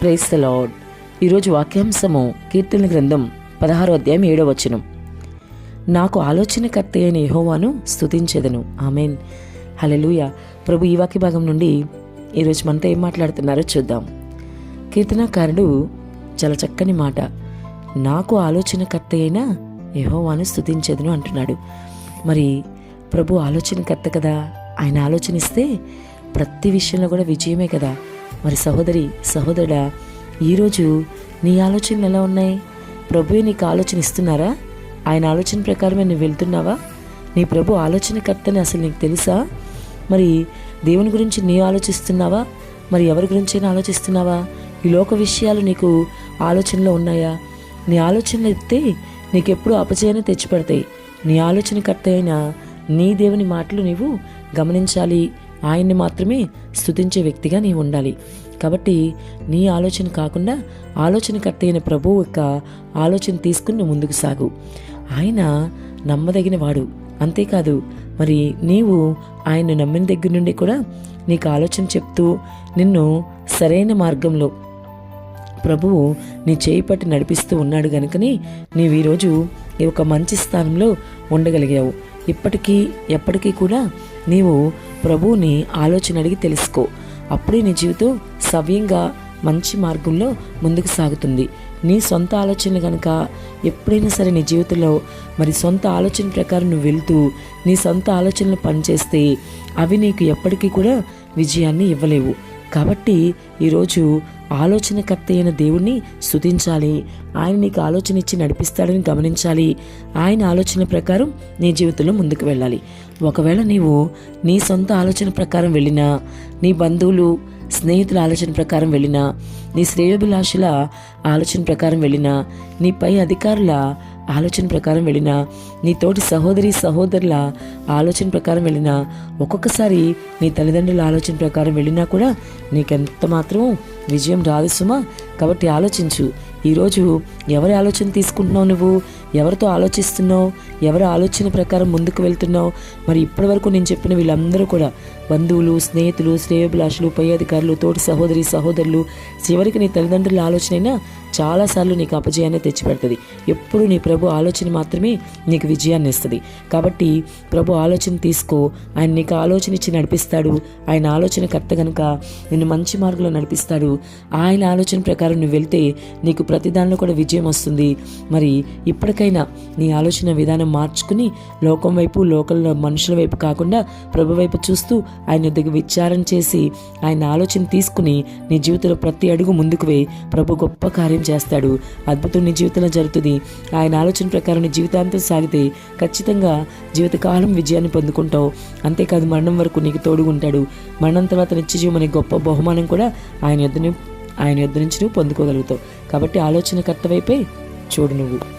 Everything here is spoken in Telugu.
ప్రైస్ ద లాడ్ ఈరోజు వాక్యాంశము కీర్తన గ్రంథం పదహారు అధ్యాయం ఏడో వచనం. నాకు ఆలోచనకర్త అయిన యహోవాను స్థుతించేదను ఆమెన్. హలెలుయ ప్రభు ఈ వాక్య భాగం నుండి ఈరోజు మనతో ఏం మాట్లాడుతున్నారో చూద్దాం. కీర్తనాకారుడు చాలా చక్కని మాట. నాకు ఆలోచనకర్త అయిన యహోవాను స్థుతించేదను అంటున్నాడు. మరి ప్రభు ఆలోచనకర్త కదా? ఆయన ఆలోచనిస్తే ప్రతి విషయంలో కూడా విజయమే కదా? మరి సహోదరి సహోదరుడా ఈరోజు నీ ఆలోచనలు ఎలా ఉన్నాయి? ప్రభు నీకు ఆలోచన ఇస్తున్నారా? ఆయన ఆలోచన ప్రకారమే నువ్వు వెళ్తున్నావా? నీ ప్రభు ఆలోచనకర్తని అసలు నీకు తెలుసా? మరి దేవుని గురించి నీ ఆలోచిస్తున్నావా? మరి ఎవరి గురించైనా ఆలోచిస్తున్నావా? ఈ లోక విషయాలు నీకు ఆలోచనలో ఉన్నాయా? నీ ఆలోచనలు ఎత్తే నీకెప్పుడు అపజయాన్ని తెచ్చిపెడతాయి. నీ ఆలోచనకర్త అయిన నీ దేవుని మాటలు నీవు గమనించాలి ఆయన్ని మాత్రమే స్తుతించే వ్యక్తిగా నీవు ఉండాలి. కాబట్టి నీ ఆలోచన కాకుండా ఆలోచనకర్త అయిన ప్రభువు యొక్క ఆలోచన తీసుకుని ముందుకు సాగు. ఆయన నమ్మదగిన వాడు అంతేకాదు మరి నీవు ఆయన నమ్మిన దగ్గర నుండి కూడా నీకు ఆలోచన చెప్తూ నిన్ను సరైన మార్గంలో ప్రభువు నీ చేయి పట్టి నడిపిస్తూ ఉన్నాడు గనుకని నీవు ఈరోజు ఈ ఒక మంచి స్థానంలో ఉండగలిగావు. ఇప్పటికీ ఎప్పటికీ కూడా నీవు ప్రభువుని ఆలోచన అడిగి తెలుసుకో. అప్పుడే నీ జీవితం సవ్యంగా మంచి మార్గంలో ముందుకు సాగుతుంది. నీ సొంత ఆలోచనలు కనుక ఎప్పుడైనా సరే నీ జీవితంలో మరి సొంత ఆలోచన ప్రకారం నువ్వు వెళ్తూ నీ సొంత ఆలోచనలు పనిచేస్తే అవి నీకు ఎప్పటికీ కూడా విజయాన్ని ఇవ్వలేవు. కాబట్టి ఈరోజు ఆలోచనకర్త అయిన దేవుణ్ణి సుధించాలి ఆయన నీకు ఆలోచన ఇచ్చి నడిపిస్తాడని గమనించాలి. ఆయన ఆలోచన ప్రకారం నీ జీవితంలో ముందుకు వెళ్ళాలి. ఒకవేళ నీవు నీ సొంత ఆలోచన ప్రకారం వెళ్ళినా నీ బంధువులు స్నేహితుల ఆలోచన ప్రకారం వెళ్ళినా నీ శ్రేయోభిలాషుల ఆలోచన ప్రకారం వెళ్ళినా నీ పై అధికారుల ఆలోచన ప్రకారం వెళ్ళినా నీ తోటి సహోదరి సహోదరుల ఆలోచన ప్రకారం వెళ్ళినా ఒక్కొక్కసారి నీ తల్లిదండ్రుల ఆలోచన ప్రకారం వెళ్ళినా కూడా నీకెంత మాత్రం విజయం రాదు సుమా. కాబట్టి ఆలోచించు. ఈరోజు ఎవరి ఆలోచన తీసుకుంటున్నావు నువ్వు? ఎవరితో ఆలోచిస్తున్నావు? ఎవరి ఆలోచన ప్రకారం ముందుకు వెళ్తున్నావు? మరి ఇప్పటివరకు నేను చెప్పిన వీళ్ళందరూ కూడా బంధువులు స్నేహితులు శ్రేయోభిలాషులు పై అధికారులు తోటి సహోదరి సహోదరులు చివరికి నీ తల్లిదండ్రుల ఆలోచన అయినా చాలాసార్లు నీకు అపజయాన్ని తెచ్చిపెడుతుంది. ఎప్పుడు నీ ప్రభు ఆలోచన మాత్రమే నీకు విజయాన్ని ఇస్తుంది. కాబట్టి ప్రభు ఆలోచన తీసుకో. ఆయన నీకు ఆలోచన ఇచ్చి నడిపిస్తాడు. ఆయన ఆలోచన కర్త గనుక నిన్ను మంచి మార్గంలో నడిపిస్తాడు. ఆయన ఆలోచన ప్రకారం నువ్వు వెళ్తే నీకు ప్రతి దానిలో కూడా విజయం వస్తుంది. మరి ఇప్పటికైనా నీ ఆలోచన విధానం మార్చుకుని లోకం వైపు లోకల్ మనుషుల వైపు కాకుండా ప్రభు వైపు చూస్తూ ఆయన దగ్గర విచారం చేసి ఆయన ఆలోచన తీసుకుని నీ జీవితంలో ప్రతి అడుగు ముందుకు వేయి. ప్రభు గొప్ప కార్యం చేస్తాడు. అద్భుతం నీ జీవితంలో జరుగుతుంది. ఆయన ఆలోచన ప్రకారం నీ జీవితాంతం సాగితే ఖచ్చితంగా జీవితకాలం విజయాన్ని పొందుకుంటావు. అంతేకాదు మరణం వరకు నీకు తోడుగుంటాడు మరణం తర్వాత నిత్యజీవం అనే గొప్ప బహుమానం కూడా ఆయన యొద్ద ఆయన యొద్ద నుంచి నువ్వు పొందుకోగలుగుతావు. కాబట్టి ఆలోచన కర్త వైపే చూడు నువ్వు.